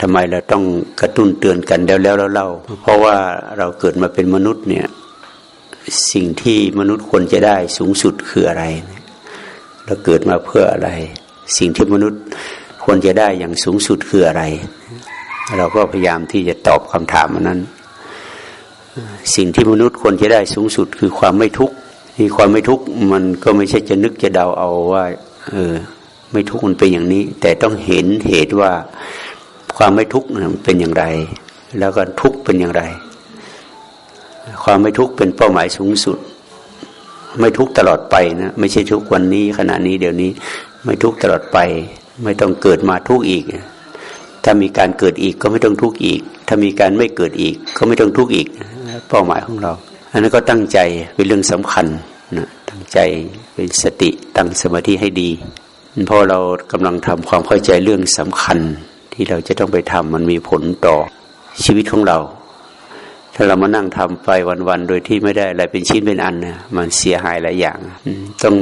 ทำไมเราต้องกระตุ้นเตือนกันแล้วแล้วเล่าเพราะว่าเราเกิดมาเป็นมนุษย์เนี่ยสิ่งที่มนุษย์ควรจะได้สูงสุดคืออะไร เราเกิดมาเพื่ออะไร สิ่งที่มนุษย์ควรจะได้อย่างสูงสุดคืออะไร เราก็พยายามที่จะตอบคำถามนั้น สิ่งที่มนุษย์ควรจะได้สูงสุดคือความไม่ทุกข์ที่ความไม่ทุกข์มันก็ไม่ใช่จะนึกจะเดาเอาว่า เออ ไม่ทุกข์มันเป็นอย่างนี้ แต่ต้องเห็นเหตุว่า ความไม่ทุกข์เป็นอย่างไร แล้วก็ทุกข์เป็นอย่างไร ความไม่ทุกข์เป็นเป้าหมายสูงสุด ไม่ทุกข์ตลอดไปนะไม่ใช่ทุกวันนี้ขณะนี้เดี๋ยวนี้ ไม่ทุกข์ตลอดไป ไม่ต้องเกิดมาทุกข์อีก ถ้ามีการเกิดอีกก็ไม่ต้องทุกข์อีก ถ้ามีการไม่เกิดอีก ก็ไม่ต้องทุกข์อีก เป้าหมายของเรา อันนั้นก็ตั้งใจเป็นเรื่องสำคัญนะตั้งใจเป็นสติตั้งสมาธิให้ดีเพราะเรากำลังทำความเข้าใจเรื่องสำคัญ ที่เราจะต้องไปทำมันมีผลต่อชีวิตของเรา ถ้าเรามานั่งทำไปวันๆโดยที่ไม่ได้อะไรเป็นชิ้นเป็นอันนะมันเสียหายหลายอย่างต้อง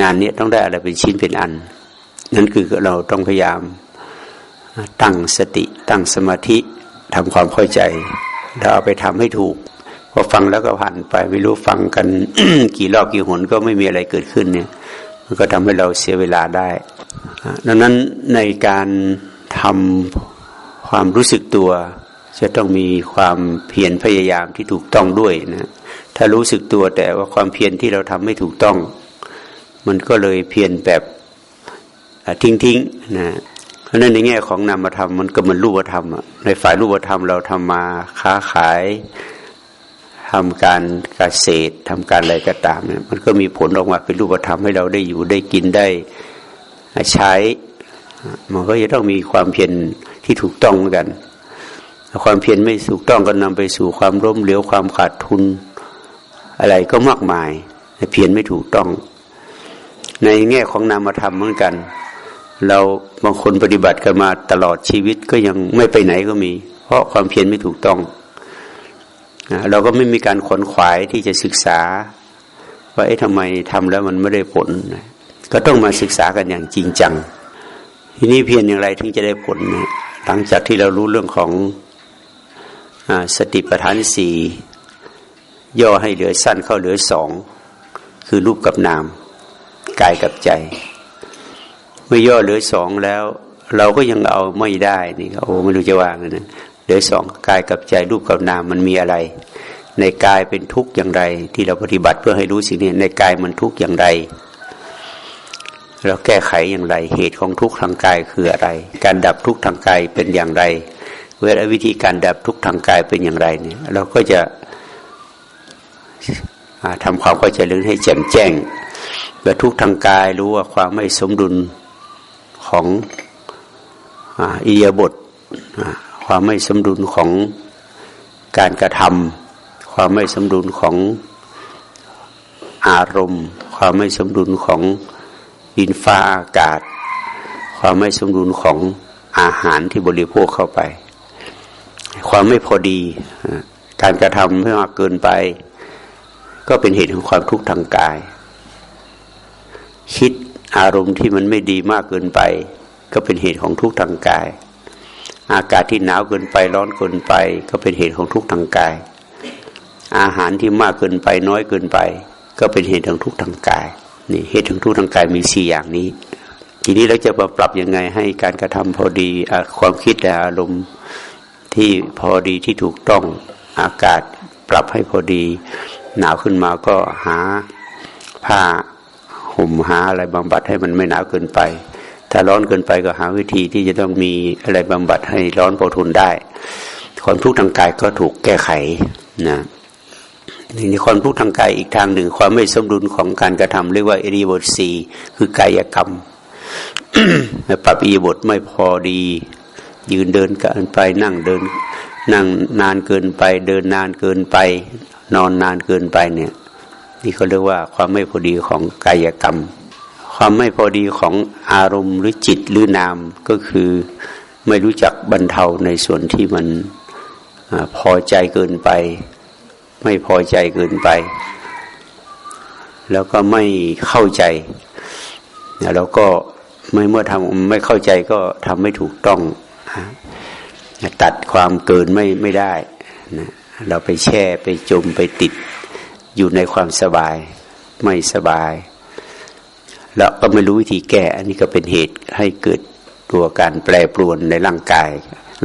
งานนี้ต้องได้อะไรเป็นชิ้นเป็นอัน นั่นคือเราต้องพยายามตั้งสติตั้งสมาธิทำความเข้าใจเราเอาไปทำให้ถูกพอฟังแล้วก็ผ่านไปไม่รู้ฟังกันกี่รอบกี่หนก็ไม่มีอะไรเกิดขึ้นเนี่ย มันก็ทำให้เราเสียเวลาได้ดังนั้นในการ ทำความรู้สึกตัว จะต้องมีความเพียรพยายามที่ถูกต้องด้วยนะถ้ารู้สึกตัวแต่ว่าความเพียรที่เราทำไม่ถูกต้อง มันก็เลยเพียรแบบทิ้งทิ้งนะเพราะนั้นในแง่ของนามธรรมมันก็เหมือนรูปธรรมในฝ่ายรูปธรรมเราทำมาค้าขายทำการเกษตรทำการอะไรก็ตามเนี่ยมันก็มีผลออกมาเป็นรูปธรรมให้เราได้อยู่ได้กินได้ใช้ มันก็จะต้องมีความเพียรที่ถูกต้องเหมือนกัน ความเพียรไม่ถูกต้องก็นำไปสู่ความร่มเหลวความขาดทุน อะไรก็มากมายเพียรไม่ถูกต้อง ในแง่ของนามธรรมเหมือนกัน เราบางคนปฏิบัติกันมาตลอดชีวิตก็ยังไม่ไปไหนก็มี เพราะความเพียรไม่ถูกต้องเราก็ไม่มีการขนขวายที่จะศึกษา ว่าเอ๊ะทำไมทำแล้วมันไม่ได้ผล ก็ต้องมาศึกษากันอย่างจริงจัง ทีนี้เพียรอย่างไรถึงจะได้ผลนี่ยหลังจากที่เรารู้เรื่องของอสติปัฏฐานสี่ย่อให้เหลือสั้นเข้าเหลือสองคือรูปกับนามกายกับใจ เมื่อย่อเหลือสองแล้ว เราก็ยังเอาไม่ได้นี่โอ้ไม่รู้จะว่าไงนะเหลือสองกายกับใจรูปกับนามมันมีอะไร ในกายเป็นทุกข์อย่างไร ที่เราปฏิบัติเพื่อให้รู้สิ่งนี้ในกายมันทุกข์อย่างไร เราแก้ไขอย่างไร เหตุของทุกข์ทางกายคืออะไร การดับทุกข์ทางกายเป็นอย่างไร เวลาวิธีการดับทุกข์ทางกายเป็นอย่างไรเนี่ยเราก็จะทำความเข้าใจเรื่องให้แจ่มแจ้งว่าทุกข์ทางกายรู้ว่าความไม่สมดุลของอิยาบทความไม่สมดุลของการกระทำความไม่สมดุลของอารมณ์ ความไม่สมดุลของ ดินฟ้าอากาศ ความไม่สมดุลของอาหารที่บริโภคเข้าไป ความไม่พอดีการกระทำไม่มากเกินไป ก็เป็นเหตุของความทุกข์ทางกาย คิดอารมณ์ที่มันไม่ดีมากเกินไป ก็เป็นเหตุของทุกข์ทางกาย อากาศที่หนาวเกินไปร้อนเกินไป ก็เป็นเหตุของทุกข์ทางกาย อาหารที่มากเกินไปน้อยเกินไป ก็เป็นเหตุของทุกข์ทางกาย นี่เหตุของทุกข์ทางกายมีสี่อย่างนี้ ทีนี้เราจะมาปรับยังไงให้การกระทำพอดีความคิดและอารมณ์ที่พอดีที่ถูกต้องอากาศปรับให้พอดี หนาวขึ้นมาก็หาผ้าห่มหาอะไรบำบัดให้มันไม่หนาวเกินไป ถ้าร้อนเกินไปก็หาวิธีที่จะต้องมีอะไรบำบัดให้ร้อนพอทนได้ ความทุกข์ทางกายก็ถูกแก้ไขนะ นี่ความทุกข์ทางกายอีกทางหนึ่ง ความไม่สมดุลของการกระทำเรียกว่าเอริบทสีคือกายกรรมปรับอีบทไม่พอดี ยืนเดินกันไปนั่งเดิน นั่งนานเกินไป เดินนานเกินไป นอนนานเกินไปเนี่ย นี่เขาเรียกว่าความไม่พอดีของกายกรรม ความไม่พอดีของอารมณ์หรือจิตหรือนามก็คือไม่รู้จักบรรเทาในส่วนที่มันอพอใจเกินไป ไม่พอใจเกินไป แล้วก็ไม่เข้าใจแล้วก็ไม่เมื่อทำไม่เข้าใจก็ทำไม่ถูกต้อง ตัดความเกินไม่ไม่ได้นะเราไปแช่ไปจมไปติดอยู่ในความสบาย ไม่สบาย แล้วก็ไม่รู้วิธีแก้ อันนี้ก็เป็นเหตุให้เกิดตัวการแปรปรวนในร่างกาย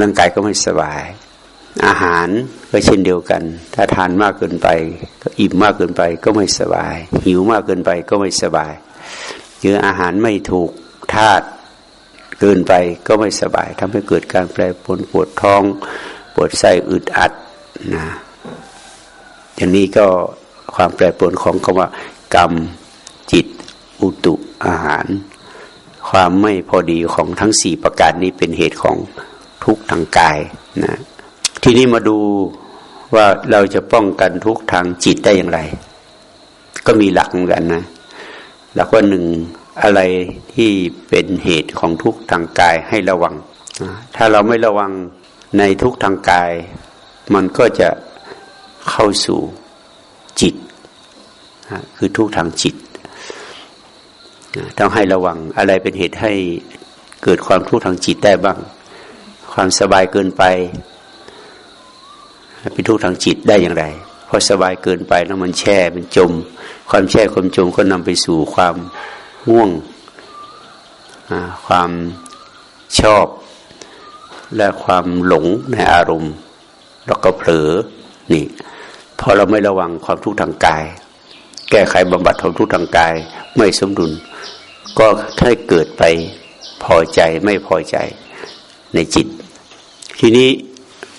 ร่างกายก็ไม่สบาย อาหาร ก็เช่นเดียวกัน ถ้าทานมากเกินไป ก็อิ่มมากเกินไปก็ไม่สบาย หิวมากเกินไปก็ไม่สบายหรืออาหารไม่ถูกธาตุเกินไปก็ไม่สบายทำให้เกิดการแปรปรวนปวดท้องปวดไส้อึดอัดนะอย่างนี้ก็ความแปรปรวนของคำว่า กรรมจิต อุตุอาหาร ความไม่พอดีของทั้งสี่ประการนี้เป็นเหตุของทุกข์ทางกายนะ ทีนี้มาดูว่าเราจะป้องกันทุกทางจิตได้อย่างไร ก็มีหลักเหมือนกันนะหลักว่าหนึ่งอะไรที่เป็นเหตุของทุกทางกายให้ระวัง ถ้าเราไม่ระวังในทุกทางกาย มันก็จะเข้าสู่จิต คือทุกทางจิตต้องให้ระวังอะไรเป็นเหตุให้เกิดความทุกข์ทางจิตได้บ้าง ความสบายเกินไป เป็นทุกข์ทางจิตได้อย่างไรพอสบายเกินไปแล้วมันแช่มันจม ความแช่ความจมก็นำไปสู่ความง่วงความชอบ และความหลงในอารมณ์ แล้วก็เผลอนี่พอเราไม่ระวังความทุกข์ทางกาย แก้ไขบำบัดความทุกข์ทางกายไม่สมดุล ก็ให้เกิดไปพอใจไม่พอใจในจิต ทีนี้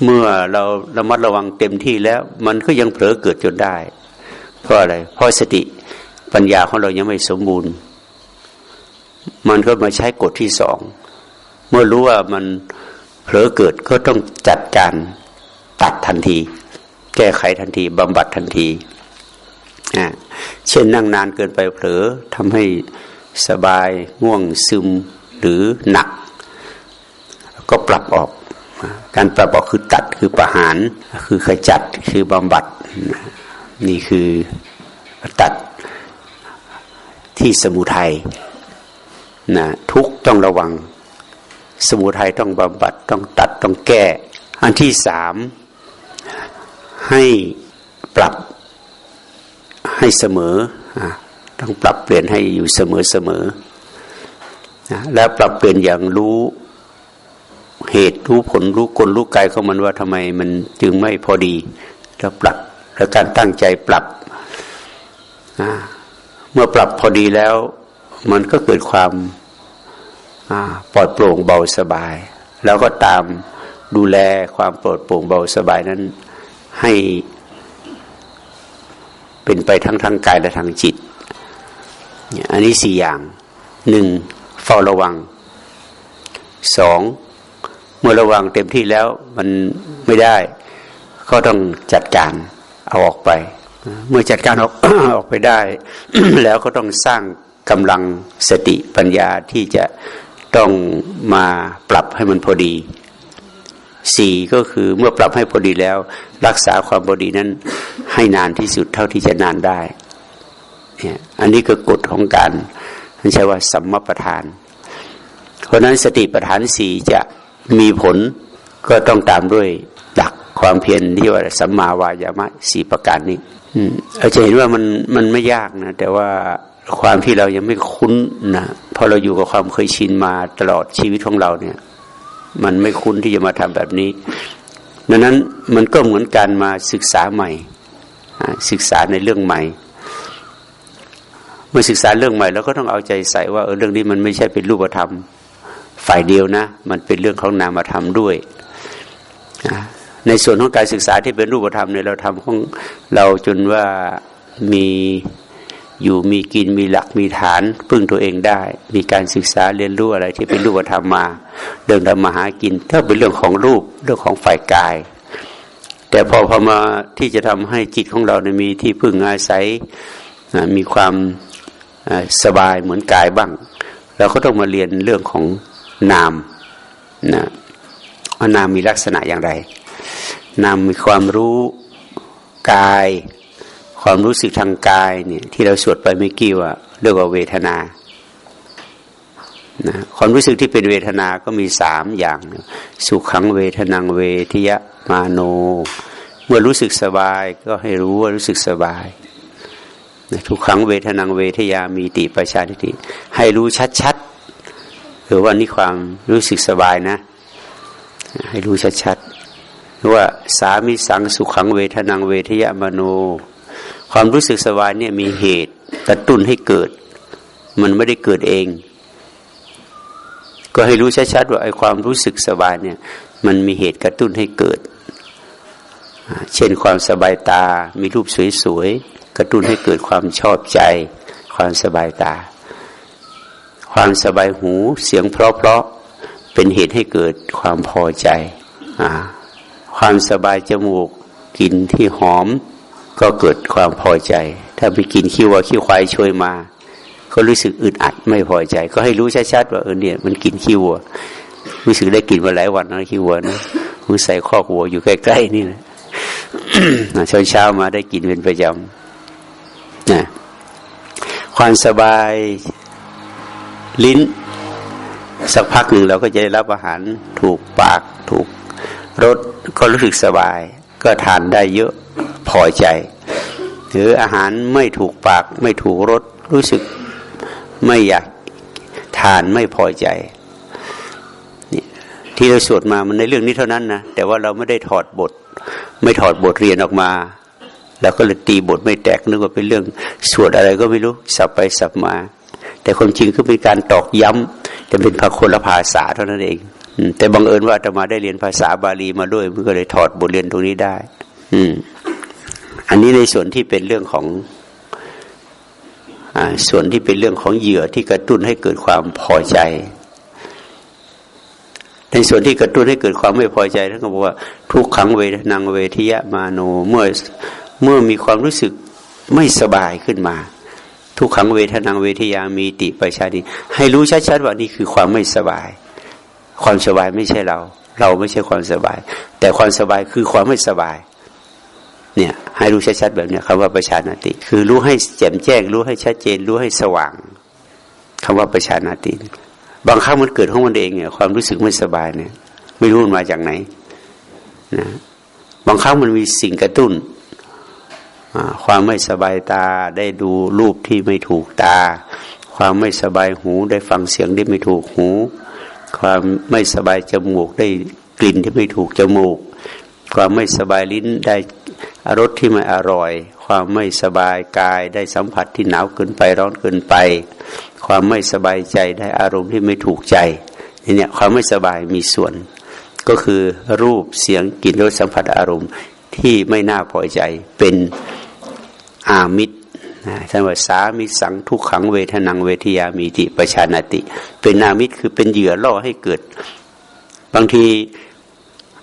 เมื่อเราระมัดระวังเต็มที่แล้ว มันก็ยังเผลอเกิดจนได้ เพราะอะไร เพราะสติปัญญาของเรายังไม่สมบูรณ์ มันก็มาใช้กฎที่สอง เมื่อรู้ว่ามันเผลอเกิดก็ต้องจัดการตัดทันที แก้ไขทันทีบำบัดทันทีอ่าเช่นนั่งนานเกินไปเผลอทำให้สบายง่วงซึมหรือหนัก ก็ปรับออก การปรับออกคือตัดคือประหารคือขจัดคือบำบัด นี่คือตัดที่สมุทัยนะทุกต้องระวัง สมุทัยต้องบำบัดต้องตัดต้องแก้ อันที่สามให้ปรับให้เสมอต้องปรับเปลี่ยนให้อยู่เสมอเสมอแล้วปรับเปลี่ยนอย่างรู้ เหตุรู้ผลรู้กลรู้กายของมันว่าทำไมมันจึงไม่พอดีแล้วปรับแล้วการตั้งใจปรับเมื่อปรับพอดีแล้ว มันก็เกิดความปลอดโปร่งเบาสบาย แล้วก็ตามดูแลความปลอดโปร่งเบาสบายนั้นให้เป็นไปทั้งทางกายและทางจิตอันนี้สี่อย่างหนึ่งเฝ้าระวังสอง เมื่อระวังเต็มที่แล้วมันไม่ได้ ก็ต้องจัดการเอาออกไป เมื่อจัดการออกออกไปได้ แล้วก็ต้องสร้างกำลังสติปัญญาที่จะต้องมาปรับให้มันพอดีสี่ก็คือเมื่อปรับให้พอดีแล้ว รักษาความพอดีนั้นให้นานที่สุดเท่าที่จะนานได้เนี่ยอันนี้ก็กฎของการใช้ว่าสัมมาประธาน เพราะนั้นสติปัฏฐานสี่จะ มีผลก็ต้องตามด้วยหลักความเพียรที่ว่าสัมมาวายามะสี่ประการนี้อาจะเห็นว่ามันมันไม่ยากนะ แต่ว่าความที่เรายังไม่คุ้นนะพอเราอยู่กับความเคยชินมาตลอดชีวิตของเราเนี่ย มันไม่คุ้นที่จะมาทำแบบนี้ดังนั้นมันก็เหมือนการมาศึกษาใหม่ ศึกษาในเรื่องใหม่เมื่อศึกษาเรื่องใหม่เราก็ต้องเอาใจใส่ว่าเออเรื่องนี้มันไม่ใช่เป็นรูปธรรม ฝ่ายเดียวนะ มันเป็นเรื่องของนามธรรมด้วย ในส่วนของการศึกษาที่เป็นรูปธรรมเนี่ยเราทำของเราจนว่ามีอยู่มีกินมีหลักมีฐานพึ่งตัวเองได้ มีการศึกษาเรียนรู้อะไรที่เป็นรูปธรรมมา เดินทำมาหากินถ้าเป็นเรื่องของรูปเรื่องของฝ่ายกาย แต่พอพอมาที่จะทำให้จิตของเราเนี่ยมีที่พึ่งอาศัยมีความสบายเหมือนกายบ้างเราก็ต้องมาเรียนเรื่องของ นามนะว่านามมีลักษณะอย่างไร นามมีความรู้กาย ความรู้สึกทางกายเนี่ยที่เราสวดไปเมื่อกี้ว่าเรียกว่าเวทนานะความรู้สึกที่เป็นเวทนาก็มีสามอย่าง สุขขังเวทนังเวทยะมาโน เมื่อรู้สึกสบายก็ให้รู้ว่ารู้สึกสบายทุกครั้งเวทนังเวทยามีติประชาติ ให้รู้ชัดๆ อว่านี่ความรู้สึกสบายนะ ให้รู้ชัดๆว่าสามิสังสุขังเวทนังเวทยามโน ความรู้สึกสบายเนี่ยมีเหตุกระตุ้นให้เกิด มันไม่ได้เกิดเอง ก็ให้รู้ชัดๆว่าไอ้ความรู้สึกสบายเนี่ย มันมีเหตุกระตุ้นให้เกิด เช่นความสบายตา มีรูปสวยๆกระตุ้นให้เกิดความชอบใจ ความสบายตา ความสบายหูเสียงเพราะๆเป็นเหตุให้เกิดความพอใจความสบายจมูกกลิ่นที่หอม ก็เกิดความพอใจ ถ้าไปกินขี้วัวขี้ควายช่วยมา ก็รู้สึกอึดอัดไม่พอใจ ก็ให้รู้ชัดๆว่าเออเนี่ยมันกินขี้วัว รู้สึกได้กินมาหลายวันแล้วขี้วัวนะมือใส่ข้อวัวอยู่ใกล้ๆนี่นะเช้าเช้ามาได้กินเป็นประจำนะความสบาย ลิ้น สักพักหนึ่งเราก็จะได้รับอาหารถูกปากถูกรสก็รู้สึกสบาย ก็ทานได้เยอะพอใจ หรืออาหารไม่ถูกปากไม่ถูกรสรู้สึกไม่อยากทานไม่พอใจนี่ที่เราสวดมามันในเรื่องนี้เท่านั้นนะแต่ว่าเราไม่ได้ถอดบท ไม่ถอดบทเรียนออกมาแล้วก็เลยตีบทไม่แตกนึกว่าเป็นเรื่องสวดอะไรก็ไม่รู้สับไปสับมา แต่ความจริงก็เป็นการตอกย้ำแต่เป็นพระคนละภาษาเท่านั้นเอง แต่บังเอิญว่าจะมาได้เรียนภาษาบาลีมาด้วยมันก็เลยถอดบทเรียนตรงนี้ได้ อืม อันนี้ในส่วนที่เป็นเรื่องของอส่วนที่เป็นเรื่องของเหยื่อที่กระตุ้นให้เกิดความพอใจ ในส่วนที่กระตุ้นให้เกิดความไม่พอใจท่านก็บอกว่า ทุกขังเวทนังเวทิยะมาโนเมื่อเมื่อมีความรู้สึกไม่สบายขึ้นมา ทุกขังเวทนังเวทยามีติประชาดิให้รู้ชัดๆว่านี่คือความไม่สบาย ความสบายไม่ใช่เรา เราไม่ใช่ความสบาย แต่ความสบายคือความไม่สบาย เนี่ยให้รู้ชัดๆแบบนี้คำว่าประชานาติ คือรู้ให้แจ่มแจ้ง รู้ให้ชัดเจน รู้ให้สว่างคำว่าประชานาติ บางครั้งมันเกิดของมันเองเนี่ยความรู้สึกไม่สบายเนี่ย ไม่รู้มันมาจากไหนนะบางครั้งมันมีสิ่งกระตุ้น ความไม่สบายตาได้ดูรูปที่ไม่ถูกตา ความไม่สบายหูได้ฟังเสียงที่ไม่ถูกหู ความไม่สบายจมูกได้กลิ่นที่ไม่ถูกจมูก ความไม่สบายลิ้นได้รสที่ไม่อร่อย ความไม่สบายกายได้สัมผัสที่หนาวเกินไปร้อนเกินไป ความไม่สบายใจได้อารมณ์ที่ไม่ถูกใจนี่เนี่ยความไม่สบายมีส่วน ก็คือรูปเสียงกลิ่นรสสัมผัสอารมณ์ ที่ไม่น่าพอใจเป็นอามิตรท่านว่าสามิสังทุกขังเวทนังเวทยามีติประชานาติ เป็นนามิตรคือเป็นเหยื่อล่อให้เกิด บางที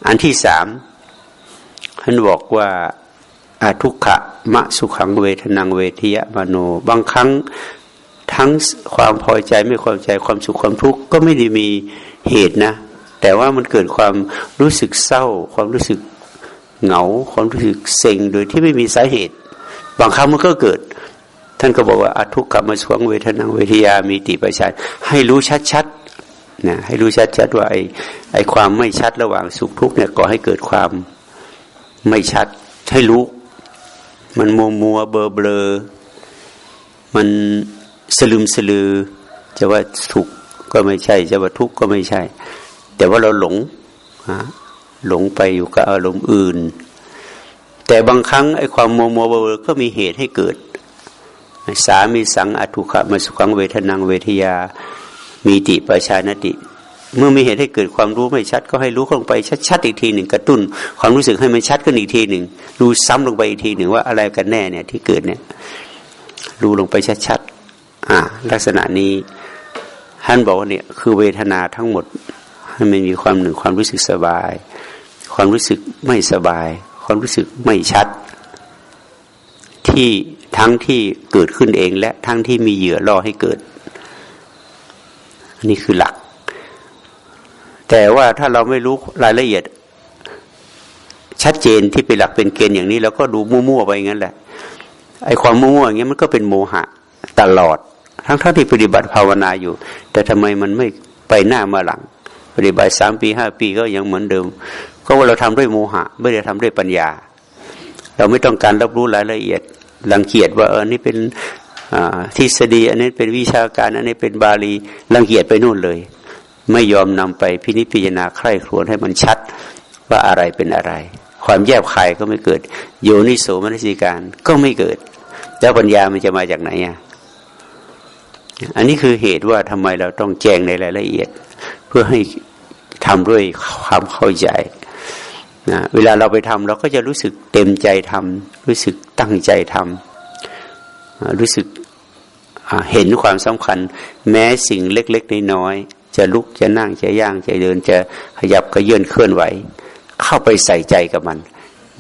อันที่สามท่านบอกว่าอาทุกขะมะสุขังเวทนังเวทยมโน บางครั้งทั้งความพอใจไม่พอใจความสุขความทุกข์ก็ไม่ได้มีเหตุนะ แต่ว่ามันเกิดความรู้สึกเศร้า ความรู้สึก เหงาความรู้สึกเซ็งโดยที่ไม่มีสาเหตุ บางครั้งมันก็เกิด ท่านก็บอกว่าอทุกขมสวงเวทนังเวทยามีติประชาให้รู้ชัดๆนะให้รู้ชัดๆว่าไอ้ไอ้ความไม่ชัดระหว่างสุขทุกข์เนี่ยก่อให้เกิดความไม่ชัดให้รู้ มันมัวมัวเบลอเบลอมันสลืมสลือจะว่าสุขก็ไม่ใช่จะว่าทุกข์ก็ไม่ใช่ แต่ว่าเราหลง หลงไปอยู่กับอารมณ์อื่น แต่บางครั้งไอ้ความโมโมเบลก็มีเหตุให้เกิด สามีสังอทุขะมาสุขังเวทนังเวทยา มีติประชานติ เมื่อมีเหตุให้เกิดความรู้ไม่ชัด ก็ให้รู้ลงไปชัดๆอีกทีหนึ่งกระตุ้น ความรู้สึกให้มันชัดขึ้นอีกทีหนึ่งรู้ซ้ำลงไปอีกทีหนึ่งว่าอะไรกันแน่เนี่ยที่เกิดเนี่ยรู้ลงไปชัดๆอ่าลักษณะนี้ท่านบอกว่าเนี่ยคือเวทนาทั้งหมดให้มันมีความหนึ่งความรู้สึกสบาย ความรู้สึกไม่สบาย ความรู้สึกไม่ชัด ที่ทั้งที่เกิดขึ้นเอง และทั้งที่มีเหยื่อล่อให้เกิด อันี่คือหลัก แต่ว่าถ้าเราไม่รู้รายละเอียด ชัดเจนที่เป็นหลักเป็นเกณฑ์อย่างนี้เราก็ดูมั่วๆไปงั้นแหละไอ้ความมั่วๆอย่างเงี้ยมันก็เป็นโมหะตลอด ทั้งทั้งที่ปฏิบัติภาวนาอยู่ แต่ทำไมมันไม่ไปหน้ามาหลัง ปฏิบัติสามปีห้าปีก็ยังเหมือนเดิม ก็ว่าเราทำด้วยโมหะ ไม่ได้ทำด้วยปัญญา เราไม่ต้องการรับรู้รายละเอียดรังเกียจว่าเออนี่เป็นทฤษฎีอันนี้เป็นวิชาการอันนี้เป็นบาลีรังเกียจไปนู่นเลย ไม่ยอมนำไปพินิจพิจารณาใคร่ครวญให้มันชัดว่าอะไรเป็นอะไร ความแยบคายก็ไม่เกิด โยนิโสมนสิการก็ไม่เกิด แล้วปัญญามันจะมาจากไหนอะอันนี้คือเหตุว่าทำไมเราต้องแจ้งในรายละเอียด เพื่อให้ทำด้วยความเข้าใจ นะเวลาเราไปทำเราก็จะรู้สึกเต็มใจทำรู้สึกตั้งใจทำรู้สึกเห็นความสำคัญ แม้สิ่งเล็กๆน้อยๆจะลุกจะนั่งจะย่างจะเดินจะขยับกระเยื่อนเคลื่อนไหว เข้าไปใส่ใจกับมัน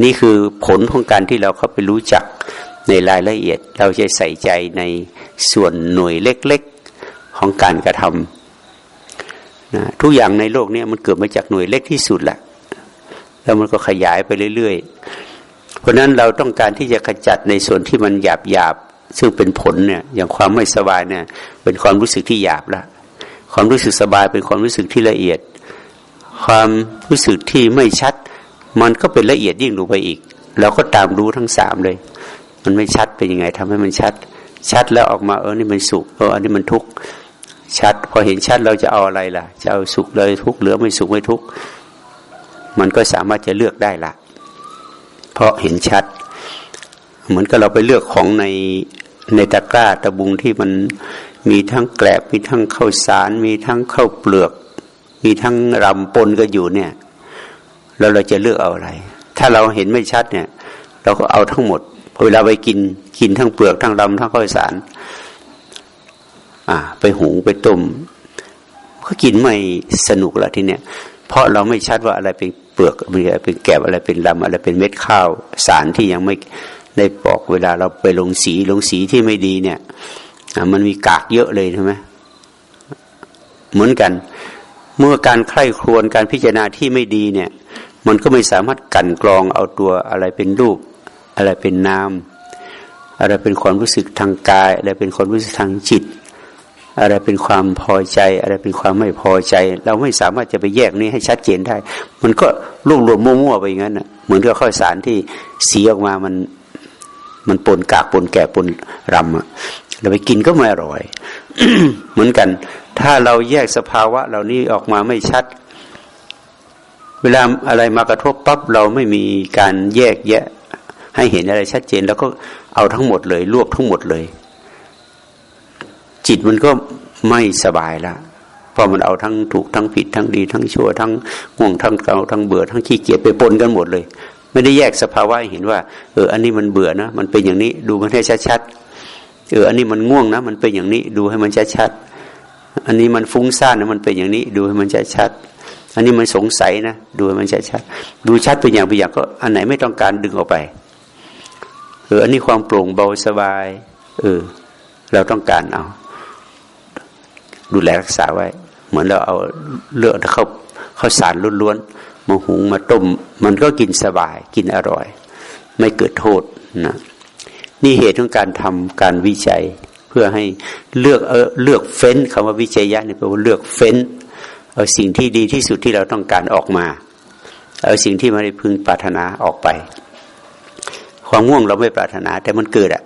นี่คือผลของการที่เราเข้าไปรู้จักในรายละเอียด เราจะใส่ใจในส่วนหน่วยเล็กๆของการกระทำนะทุกอย่างในโลกนี้มันเกิดมาจากหน่วยเล็กที่สุดแหละ แล้วมันก็ขยายไปเรื่อยๆ เพราะนั้นเราต้องการที่จะขจัดในส่วนที่มันหยาบหยาบซึ่งเป็นผลเนี่ยอย่างความไม่สบายเนี่ยเป็นความรู้สึกที่หยาบละความรู้สึกสบายเป็นความรู้สึกที่ละเอียด ความรู้สึกที่ไม่ชัด มันก็เป็นละเอียดยิ่งลงไปอีกเราก็ตามรู้ทั้งสามเลย มันไม่ชัดเป็นยังไงทำให้มันชัด ชัดแล้วออกมาเออนี่มันสุขเอออันนี้มันทุกข์ชัด พอเห็นชัดเราจะเอาอะไรล่ะ จะเอาสุขเลยทุกข์เหลือไม่สุขไม่ทุกข์ มันก็สามารถจะเลือกได้ละ เพราะเห็นชัด เหมือนกับเราไปเลือกของในในตะกร้าตะบุงที่มันมีทั้งแกลบมีทั้งข้าวสาร มีทั้งข้าวเปลือก มีทั้งรำปนก็อยู่เนี่ย แล้วเราจะเลือกเอาอะไร ถ้าเราเห็นไม่ชัดเนี่ย เราก็เอาทั้งหมดพอเวลาไปกินกินทั้งเปลือกทั้งรำทั้งข้าวสาร อ่า ไปหุงไปต้มก็กินไม่สนุกละทีเนี้ยเพราะเราไม่ชัดว่าอะไรเป็น เปลือกอะไรเป็นแกบอะไรเป็นลำอะไรเป็นเม็ดข้าว สารที่ยังไม่ได้ปอกเวลาเราไปลงสีลงสีที่ไม่ดีเนี่ยมันมีกากเยอะเลยใช่ไหมเหมือนกัน เมื่อการใคร่ครวญการพิจารณาที่ไม่ดีเนี่ย มันก็ไม่สามารถกันกรองเอาตัวอะไรเป็นรูป อะไรเป็นนามอะไรเป็นความรู้สึกทางกาย อะไรเป็นความรู้สึกทางจิต อะไรเป็นความพอใจ อะไรเป็นความไม่พอใจ เราไม่สามารถจะไปแยกนี้ให้ชัดเจนได้ มันก็รวบรวมมั่วๆไปอย่างนั้นนะเหมือนกับข้าวสารที่สีออกมามันมันปนกากปนแก่ปนรำอะเราไปกินก็ไม่อร่อย เหมือนกัน ถ้าเราแยกสภาวะ เหล่านี้ออกมาไม่ชัด เวลาอะไรมากระทบปั๊บเราไม่มีการแยกแยะ ให้เห็นอะไรชัดเจน แล้วก็เอาทั้งหมดเลย รวบทั้งหมดเลย จิตมันก็ไม่สบายละเพราะมันเอาทั้งถูกทั้งผิดทั้งดี ทั้งชั่วทั้งง่วงทั้งเกาทั้งเบื่อทั้งขี้เกียจไปปนกันหมดเลย ไม่ได้แยกสภาวะเห็นว่าเอออันนี้มันเบื่อนะ มันเป็นอย่างนี้ดูมันให้ชัดๆเอออันนี้มันง่วงนะ มันเป็นอย่างนี้ดูให้มันชัดๆอันนี้มันฟุ้งซ่านนะมันเป็นอย่างนี้ดูให้มันชัดๆอันนี้มันสงสัยนะดูให้มันชัดๆดูชัดเป็นอย่างเป็นอย่างก็อันไหนไม่ต้องการดึงออกไปเอออันนี้ความโปร่งเบาสบาย เออ เราต้องการเอา ดูแลรักษาไว้ เหมือนเราเอาเลือดเข้าเข้าสารล้วนๆมาหุงมาต้ม มันก็กินสบายกินอร่อย ไม่เกิดโทษนะนี่เหตุของการทำการวิจัย เพื่อให้เลือกเออเลือกเฟ้นคำว่าวิจัยยะนี่แปลว่าเลือกเฟ้นเอาสิ่งที่ดีที่สุดที่เราต้องการออกมา เอาสิ่งที่ไม่ได้พึงปรารถนาออกไป ความง่วงเราไม่ปรารถนา แต่มันเกิดอะ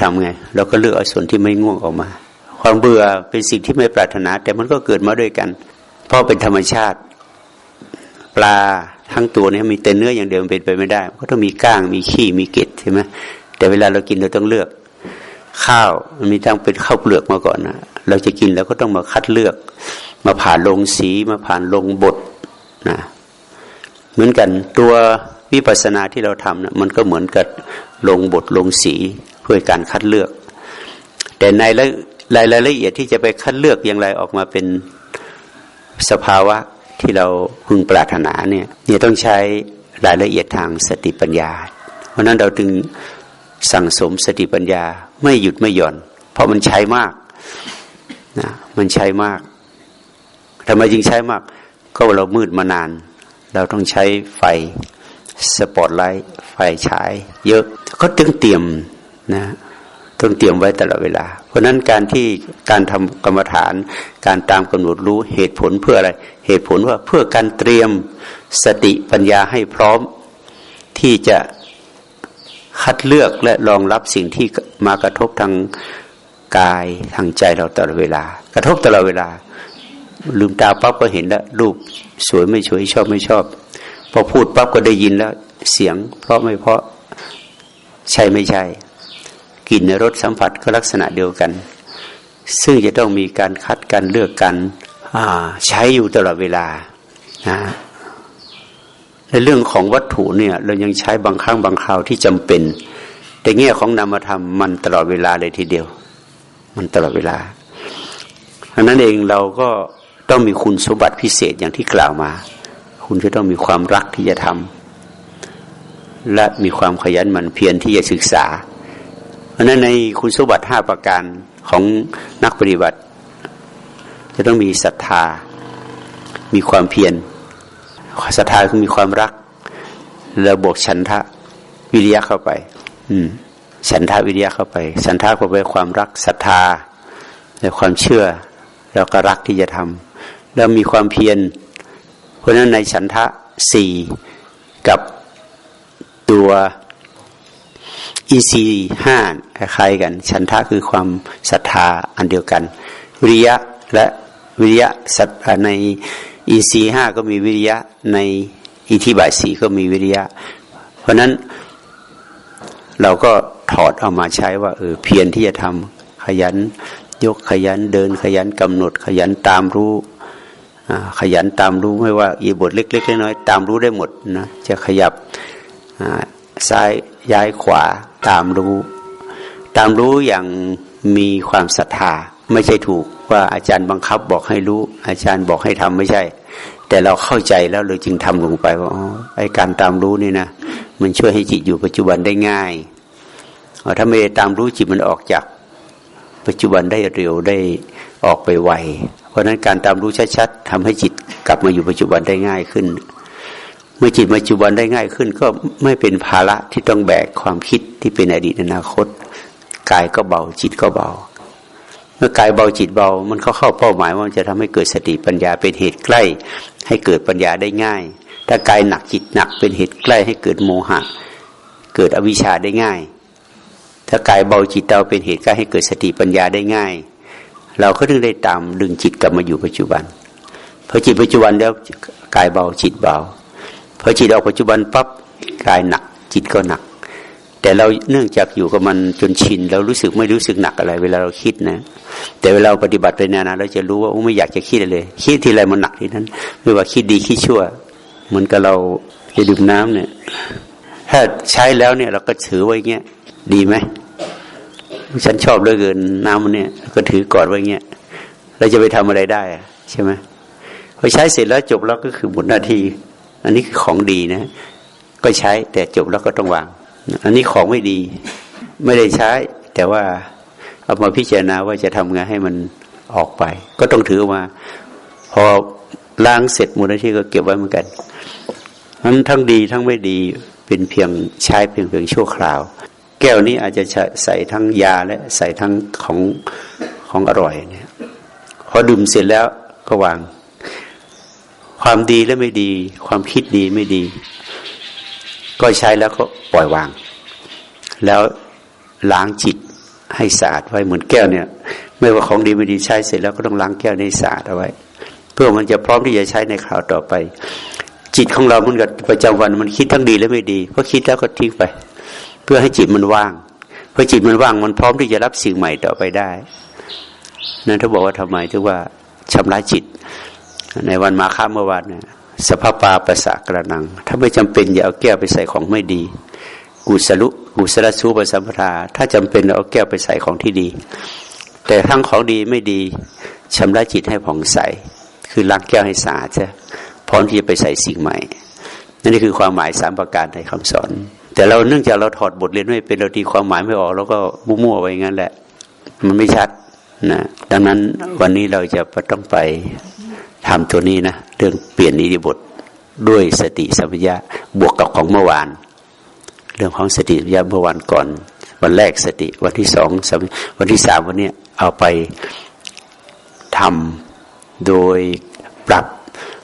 ทำไง เราก็เลือกเอาส่วนที่ไม่ง่วงออกมา ความเบื่อเป็นสิ่งที่ไม่ปรารถนา แต่มันก็เกิดมาด้วยกัน เพราะเป็นธรรมชาติ ปลาทั้งตัวนี้มีแต่เนื้ออย่างเดียวเป็นไปไม่ได้ก็ต้องมีก้างมีขี้มีเกล็ดใช่ไหมแต่เวลาเรากินเราต้องเลือก ข้าวมันมีทั้งเป็นข้าวเปลือกมาก่อนนะเราจะกินเราก็ต้องมาคัดเลือก มาผ่านลงสีมาผ่านลงบทนะเหมือนกันตัววิปัสสนาที่เราทำนะมันก็เหมือนกับลงบทลงสีเพื่อการคัดเลือก แต่ในแล้ว รายละเอียดที่จะไปคัดเลือกอย่างไรออกมาเป็นสภาวะที่เราพึงปรารถนาเนี่ยเนี่ยต้องใช้รายละเอียดทางสติปัญญา เพราะนั้นเราจึงสั่งสมสติปัญญาไม่หยุดไม่หย่อน เพราะมันใช้มากนะมันใช้มากทำไมจึงใช้มาก ก็เรามืดมานาน เราต้องใช้ไฟสปอตไลท์ไฟฉาย เยอะก็ตึงเตรียมนะ ต้องเตรียมไว้ตลอดเวลา เพราะฉะนั้นการที่การทำกรรมฐาน การตามกำหนดรู้เหตุผลเพื่ออะไร เหตุผลว่าเพื่อการเตรียมสติปัญญาให้พร้อมที่จะคัดเลือกและรองรับสิ่งที่มากระทบทางกายทางใจเราตลอดเวลา กระทบตลอดเวลา ลืมตาปั๊บก็เห็นแล้วรูปสวยไม่สวยชอบไม่ชอบ พอพูดปั๊บก็ได้ยินแล้ว เสียง เพราะไม่เพราะใช่ไม่ใช่ กลิ่นรสสัมผัสก็ลักษณะเดียวกัน ซึ่งจะต้องมีการคัดการเลือกกันใช้อยู่ตลอดเวลานะในเรื่องของวัตถุเนี่ยเรายังใช้บางครั้งบางคราวที่จำเป็น แต่แง่ของนามธรรมมันตลอดเวลาเลยทีเดียว มันตลอดเวลาดังนั้นเองเราก็ต้องมีคุณสมบัติพิเศษอย่างที่กล่าวมา คุณจะต้องมีความรักที่จะทำและมีความขยันหมั่นเพียรที่จะศึกษา เพราะนั้นในคุณสมบัติห้าประการของนักปฏิบัติ จะต้องมีศรัทธา มีความเพียรศรัทธาคือมีความรัก แล้วบวกฉันทะวิริยะเข้าไป อืมฉันทะวิริยะเข้าไป ฉันทะเข้าไปความรักศรัทธาและความเชื่อ แล้วก็รักที่จะทำแล้วมีความเพียร เพราะนั้นในฉันทะสี่กับตัว อีซีห้าคล้ายกัน ฉันทะคือความศรัทธาอันเดียวกัน วิริยะและวิริยะในอีซีห้าก็มีวิริยะในอิทิบาสีก็มีวิริยะ เพราะนั้นเราก็ถอดเอามาใช้ว่าเออเพียรที่จะทำขยันยกขยันเดินขยันกำหนด ขยันตามรู้ขยันตามรู้ไม่ว่าอีบทเล็กๆน้อยๆตามรู้ได้หมดนะจะขยับซ้ายย้ายขวา ตามรู้ ตามรู้อย่างมีความศรัทธาไม่ใช่ถูกว่าอาจารย์บังคับบอกให้รู้ อาจารย์บอกให้ทำไม่ใช่ แต่เราเข้าใจแล้วเราจึงทำลงไปว่าอ๋อไอการตามรู้นี่นะมันช่วยให้จิตอยู่ปัจจุบันได้ง่ายถ้าไม่ได้ตามรู้จิตมันออกจากปัจจุบันได้เร็วได้ออกไปไวเพราะนั้นการตามรู้ชัดๆทำให้จิตกลับมาอยู่ปัจจุบันได้ง่ายขึ้น มื่อจิตปัจจุบันได้ง่ายขึ้น ก็ไม่เป็นภาระที่ต้องแบกความคิดที่เป็นอดีตอนาคตกายก็เบาจิตก็เบา เมื่อกายเบาจิตเบา มันก็เข้าเป้าหมายว่ามันจะทำให้เกิดสติปัญญาเป็นเหตุใกล้ ให้เกิดปัญญาได้ง่าย ถ้ากายหนักจิตหนักเป็นเหตุใกล้ให้เกิดโมหะ เกิดอวิชชาได้ง่าย ถ้ากายเบาจิตเบาเป็นเหตุใกล้ให้เกิดสติปัญญาได้ง่าย เราก็ถึงได้ตามดึงจิตกลับมาอยู่ปัจจุบันพอจิตปัจจุบันแล้วกายเบาจิตเบา พอจิตออกปัจจุบันปั๊บกายหนัก จิตก็หนัก แต่เราเนื่องจากอยู่กับมันจนชินเรารู้สึกไม่รู้สึกหนักอะไร เวลาเราคิดนะ แต่เวลาปฏิบัติไปนานๆเราจะรู้ว่าโอ้ไม่อยากจะคิดเลย คิดทีไรมันหนักทีนั้น ไม่ว่าคิดดีคิดชั่ว เหมือนกับเราจะดื่มน้ำเนี่ย ถ้าใช้แล้วเนี่ย เราก็ถือไว้เงี้ยดีไหมฉันชอบเหลือเกินน้ำมันเนี่ย ก็ถือกอดไว้เงี้ยเราจะไปทำอะไรได้ใช่ไหมพอใช้เสร็จแล้วจบแล้วก็คือหมดหน้าที่ อันนี้คือของดีนะ ก็ใช้แต่จบแล้วก็ต้องวาง อันนี้ของไม่ดี ไม่ได้ใช้ แต่ว่าเอามาพิจารณาว่าจะทำไงให้มันออกไป ก็ต้องถือมา พอล้างเสร็จมูลนิธิก็เก็บไว้เหมือนกันนั้นทั้งดีทั้งไม่ดีเป็นเพียงใช้เพียงเพียงชั่วคราว แก้วนี้อาจจะใส่ทั้งยาและใส่ทั้งของของอร่อยเนี่ยพอดื่มเสร็จแล้วก็วาง ความดีและไม่ดี ความคิดดีไม่ดี ก็ใช้แล้วก็ปล่อยวาง แล้วล้างจิตให้สะอาดไว้เหมือนแก้วเนี่ย ไม่ว่าของดีไม่ดีใช้เสร็จแล้วก็ต้องล้างแก้วในสะอาดเอาไว้ เพื่อมันจะพร้อมที่จะใช้ในคราวต่อไป จิตของเรามันกับประจำวันมันคิดทั้งดีและไม่ดีพอคิดแล้วก็ทิ้งไป เพื่อให้จิตมันว่างพอจิตมันว่างมันพร้อมที่จะรับสิ่งใหม่ต่อไปได้นั่นถ้าบอกว่าทำไมถึงว่าชำระจิต ในวันมาฆาเมื่อวานเนี่ยสภาปาประสากระนัง ถ้าไม่จำเป็นอย่าเอาแก้วไปใส่ของไม่ดี กุศลุกุศลสูปสัมปทา ถ้าจำเป็นเอาแก้วไปใส่ของที่ดี แต่ทั้งของดีไม่ดีชำระจิตให้ผ่องใส คือล้างแก้วให้สะอาดใช่พร้อมที่จะไปใส่สิ่งใหม่ นั่นคือความหมายสามประการในคำสอน แต่เราเนื่องจากเราถอดบทเรียนไม่เป็นเราตีความหมายไม่ออกเราก็มั่วๆไว้งั้นแหละ มันไม่ชัดนะดังนั้นวันนี้เราจะต้องไป ทำตัวนี้นะเรื่องเปลี่ยนนิริบทด้วยสติสัมปญะบวกกับของเมื่อวาน เรื่องของสติสัมปญะเมื่อวานก่อน วันแรกสติวันที่สองวันที่สามวันนี้เอาไปทำโดยปรับ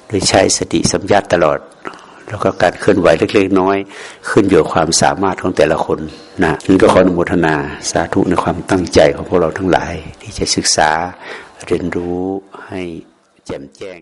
โดยใช้สติสัมยาตลอด แล้วก็การเคลื่อนไหวเล็กๆน้อยขึ้นอยู่ความสามารถของแต่ละคนนะนี่ก็ขออนุโมทนาสาธุในความตั้งใจของพวกเราทั้งหลาย ที่จะศึกษาเรียนรู้ให้ แจ่มแจ้ง